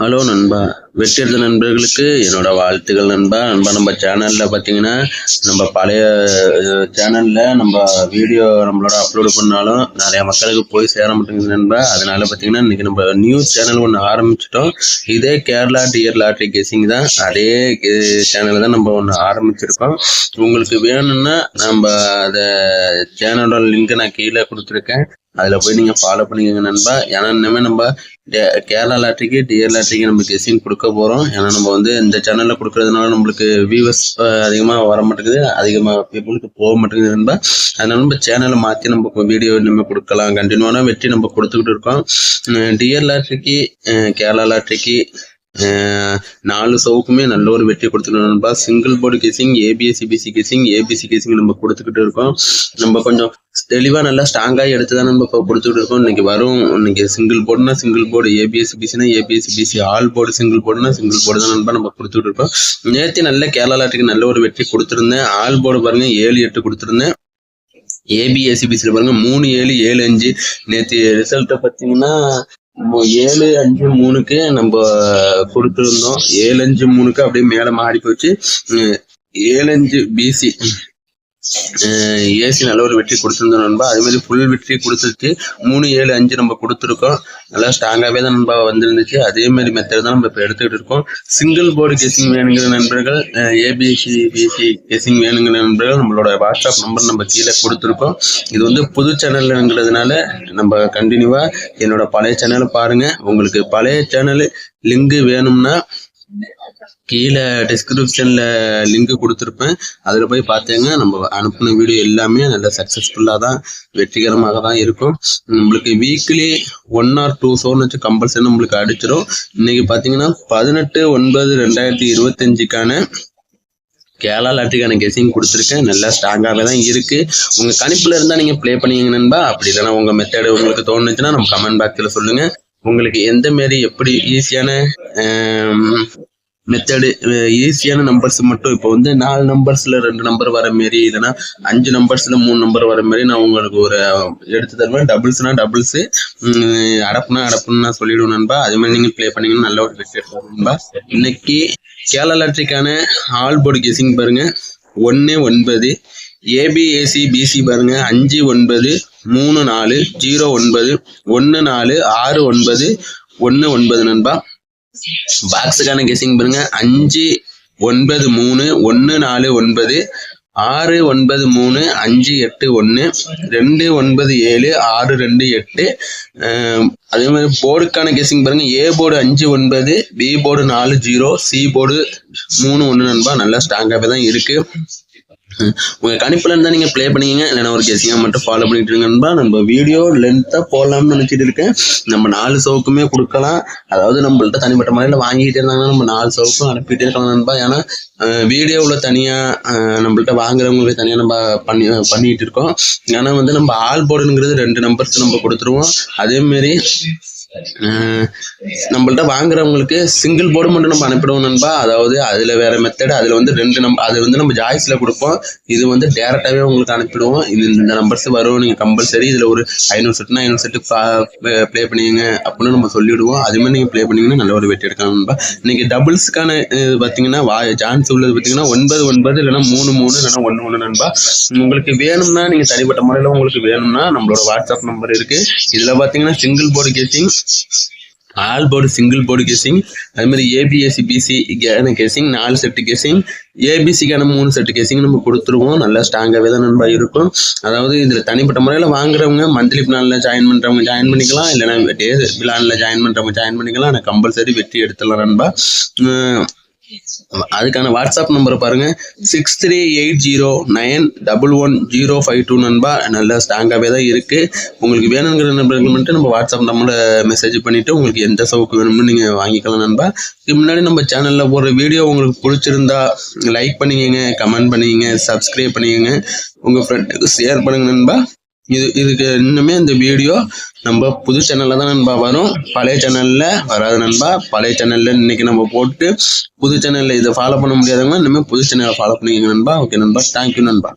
Hello நண்பா. வெற்றி நண்பர்களுக்கு என்னோட வாழ்த்துக்கள் நண்பா. நண்பா நம்ம சேனலில் பார்த்தீங்கன்னா நம்ம பழைய சேனலில் நம்ம வீடியோ நம்மளோட அப்லோடு பண்ணாலும் நிறைய மக்களுக்கு போய் சேர மாட்டேங்குது நண்பா. அதனால பார்த்தீங்கன்னா இன்னைக்கு நம்ம நியூஸ் சேனல் ஒன்று ஆரம்பிச்சிட்டோம். இதே கேரளா டியர் லாட்ரி கெஸிங் தான். அதே சேனல் தான் நம்ம ஒன்று ஆரம்பிச்சிருக்கோம். உங்களுக்கு வேணும்னா நம்ம அதை சேனலோட லிங்க்கை நான் கீழே கொடுத்துருக்கேன். அதில் போய் நீங்கள் ஃபாலோ பண்ணிக்கோங்க நண்பா. ஏன்னா இனிமேல் நம்ம கேரளா லாட்ரிக்கு டிஎர் லாட்ரிக்கு நம்ம கெஸ்டிங் கொடுக்க போகிறோம் ஏன்னா நம்ம வந்து இந்த சேனலில் கொடுக்கறதுனால நம்மளுக்கு வியூவர்ஸ் அதிகமாக வர மாட்டேங்குது. அதிகமாக பீப்புளுக்கு போக மாட்டேங்குது நண்பா. அதனால நம்ம சேனலை மாற்றி நம்ம வீடியோ இனிமேல் கொடுக்கலாம். கண்டினியூவான வெற்றி நம்ம கொடுத்துக்கிட்டு இருக்கோம். டியர் லாட்ரிக்கு கேரளா லாட்ரிக்கு நாலு சவுக்குமே நல்ல ஒரு வெற்றி கொடுத்துருக்கோம் நண்பா single board guessing AB AC BC guessing ABC guessing நம்ம கொடுத்துக்கிட்டு இருக்கோம் நம்ம கொஞ்சம் தெளிவா நல்லா ஸ்ட்ராங்காக எடுத்து தான் நம்ம இப்போ கொடுத்துட்டு இருக்கோம் இன்னைக்கு வரும் இன்னைக்கு சிங்கிள் போர்டுனா single board ABSC பிசினா AB AC BC all board single போர்டுனா single board தான் நண்பா நம்ம கொடுத்துட்டு இருக்கோம் நேற்று நல்ல கேரளாட்டுக்கு நல்ல ஒரு வெற்றி கொடுத்துருந்தேன் ஆல் போர்டு பாருங்க ஏழு எட்டு கொடுத்துருந்தேன் ஏபிஎஸ்சிபிசியில் பாருங்க மூணு ஏழு ஏழு அஞ்சு நேற்று ரிசல்ட்டை பார்த்தீங்கன்னா ஏழு அஞ்சு மூணுக்கு நம்ம கொடுத்துருந்தோம். ஏழு அஞ்சு மூணுக்கு அப்படியே மேல மாறி போச்சு. ஏழு அஞ்சு பிசி ஏசி நல்ல ஒரு வெற்றி கொடுத்துருந்தோம் நண்பா. அதே மாதிரி ஃபுல் வெற்றி கொடுத்துருச்சு மூணு ஏழு அஞ்சு நம்ம கொடுத்துருக்கோம். நல்லா ஸ்ட்ராங்காகவே தான் நண்பா வந்துருந்துச்சு. அதே மாதிரி மெத்தட் தான் நம்ம இப்போ எடுத்துக்கிட்டு இருக்கோம். சிங்கிள் போர்டு கெஸிங் வேணுங்கிற நண்பர்கள் ஏபிசி பிசி கெஸிங் வேணுங்கிற நண்பர்கள் நம்மளோட வாட்ஸ்அப் நம்பர் நம்ம கீழே கொடுத்துருக்கோம். இது வந்து புது சேனலுங்கிறதுனால நம்ம கண்டினியூவாக என்னோட பழைய சேனலை பாருங்கள் உங்களுக்கு பழைய சேனல் லிங்க் வேணும்னா கீழே டிஸ்கிரிப்ஷனில் லிங்க் கொடுத்துருப்பேன். அதில் போய் பார்த்தீங்க நம்ம அனுப்பின வீடியோ எல்லாமே நல்ல சக்ஸஸ்ஃபுல்லாக தான் வெற்றிகரமாக தான் இருக்கும். நம்மளுக்கு வீக்லி ஒன் ஆர் டூ ஷோன்னு வச்சு கம்பல்சரி நம்மளுக்கு அடிச்சிடும் இன்னைக்கு பார்த்தீங்கன்னா பதினெட்டு ஒன்பது ரெண்டாயிரத்தி இருபத்தஞ்சுக்கான கேரளா லாட்டரிக்கான கெஸிங் கொடுத்துருக்கேன். நல்லா ஸ்ட்ராங்காகவே தான் இருக்கு. உங்க கணிப்பில் இருந்தா நீங்க ப்ளே பண்ணிங்க நண்பா. அப்படி தானே உங்க மெத்தடு உங்களுக்கு தோணுச்சுன்னா நம்ம கமெண்ட் பாக்ஸில் சொல்லுங்க. உங்களுக்கு எந்த மாரி எப்படி ஈஸியான மெத்தடு ஈஸியான நம்பர்ஸ் மட்டும் இப்போ வந்து நாலு நம்பர்ஸில் ரெண்டு நம்பர் வர மாரி இல்லைன்னா அஞ்சு நம்பர்ஸில் மூணு நம்பர் வர மாரி நான் உங்களுக்கு ஒரு எடுத்து தருவேன். டபுள்ஸ்னால் டபுள்ஸு அடப்புனா அடப்புன்னு நான் நண்பா. அது மாதிரி நீங்கள் ப்ளே பண்ணீங்கன்னா நல்ல ஒரு வெற்றி நண்பா. இன்னைக்கு கேரளா லாட்ரிக்கான ஆல் போர்டு கெஸிங் பாருங்கள் ஒன்று ஒன்பது ஏபிஏசி பிசி பாருங்க. அஞ்சு ஒன்பது மூணு நாலு ஜீரோ ஒன்பது ஒன்று நாலு ஆறு ஒன்பது ஒன்று ஒன்பது நண்பா. பாக்ஸுக்கான கெஸிங் பாருங்க. அஞ்சு ஒன்பது மூணு ஒன்று நாலு ஒன்பது ஆறு ஒன்பது மூணு அஞ்சு எட்டு ஒன்று ரெண்டு ஒன்பது ஏழு ஆறு ரெண்டு எட்டு. அதே மாதிரி போர்டுக்கான கெஸிங் பாருங்க. ஏ போர்டு அஞ்சு ஒன்பது பி போர்டு நாலு ஜீரோ சி போர்டு மூணு ஒன்று நண்பா. நல்லா ஸ்ட்ராங்காகவே தான் இருக்குது உங்கள் உங்க கணிப்புல நீங்கள் நீங்க ப்ளே பண்ணிக்கங்க. இல்லைனா ஒரு கெஸிங்கா மட்டும் ஃபாலோ பண்ணிட்டு இருங்க நம்ம வீடியோ லென்த்தாக போடலாம்னு நினைச்சிட்டு இருக்கேன். நம்ம நாலு சவுக்குமே கொடுக்கலாம். அதாவது நம்மள்ட்ட தனிப்பட்ட முறையில் வாங்கிக்கிட்டே இருந்தாங்கன்னா நம்ம நாலு சவுக்கும் அனுப்பிட்டே இருக்கலாம் நண்பா. ஏன்னா வீடியோவில் தனியா நம்மள்ட்ட வாங்குறவங்களுக்கு தனியா நம்ம பண்ணி பண்ணிட்டு இருக்கோம். ஏன்னா வந்து நம்ம ஆல் போர்டுங்கிறது ரெண்டு நம்பர்ஸ் நம்ம கொடுத்துருவோம். அதே நம்மள்ட்ட வாங்குறவங்களுக்கு சிங்கிள் போர்டு மட்டும் நம்ம அனுப்பிடுவோம் நண்பா. அதாவது அதுல வேற மெத்தடு அதுல வந்து ரெண்டு நம்ப அது வந்து நம்ம ஜாய்ஸ்ல கொடுப்போம். இது வந்து டேரக்டாவே உங்களுக்கு அனுப்பிடுவோம். இது இந்த நம்பர்ஸ் வரும் நீங்க கம்பல்சரி இதுல ஒரு ஐநூறு செட்டுனா ஐநூறு செட்டு ப்ளே பண்ணிங்க அப்படின்னு நம்ம சொல்லிவிடுவோம் அது மாதிரி நீங்க ப்ளே பண்ணீங்கன்னா நல்ல ஒரு வெற்றி எடுக்கலாம் நண்பா. இன்னைக்கு டபுள்ஸ்க்கான இது பாத்தீங்கன்னா வா சான்ஸ் உள்ளது பாத்தீங்கன்னா ஒன்பது ஒன்பது இல்லைன்னா மூணு மூணு இல்லைன்னா ஒன்று ஒன்று நண்பா. உங்களுக்கு வேணும்னா நீங்க தனிப்பட்ட முறையில் உங்களுக்கு வேணும்னா நம்மளோட வாட்ஸ்அப் நம்பர் இருக்கு. இதுல பாத்தீங்கன்னா single board guessing all board single board guessing அது மாதிரி ஏபிஎஸ்சி பிசி கேசிங் நாலு செட்டு கேசிங் ஏபிசிக்கான மூணு செட்டு கேசிங் நம்ம கொடுத்துருவோம். நல்லா ஸ்ட்ராங்காகவே தான் நண்பா இருக்கும். அதாவது இதில் தனிப்பட்ட முறையில் வாங்குறவங்க மந்த்லி பிளானில் ஜாயின் பண்ணுறவங்க ஜாயின் பண்ணிக்கலாம். இல்லைன்னா டே பிளானில் ஜாயின் பண்ணுறவங்க ஜாயின் பண்ணிக்கலாம். ஆனால் கம்பல்சரி வெற்றி எடுத்துடலாம் நண்பா. அதுக்கான வாட்ஸ்அப் நம்பரை பாருங்க. Six three eight zero nine double one zero five two நண்பா. நல்லா ஸ்ட்ராங்காகவே தான் இருக்கு. உங்களுக்கு வேணுங்கிற நண்பர்கள் மட்டும் நம்ம வாட்ஸ்அப் நம்பரை மெசேஜ் பண்ணிட்டு உங்களுக்கு எந்த சவுக்கு வேணும்னு நீங்க வாங்கிக்கலாம் நண்பா. இதுக்கு முன்னாடி நம்ம சேனல்ல போடுற வீடியோ உங்களுக்கு பிடிச்சிருந்தா லைக் பண்ணிக்கங்க கமெண்ட் பண்ணிக்கங்க சப்ஸ்கிரைப் பண்ணிக்கங்க. உங்க ஃப்ரெண்டுக்கு ஷேர் பண்ணுங்க நண்பா. இது இதுக்கு இன்னுமே இந்த வீடியோ நம்ம புது சேனலில் தான் நண்பா வரும். பழைய சேனல்ல வராது நண்பா. பழைய சேனல்ல இன்னைக்கு நம்ம போட்டு புது சேனல்ல இதை ஃபாலோ பண்ண முடியாதவங்க இனிமேல் புது சேனலை ஃபாலோ பண்ணிக்கங்க நண்பா. ஓகே நண்பா. தேங்க்யூ நண்பா.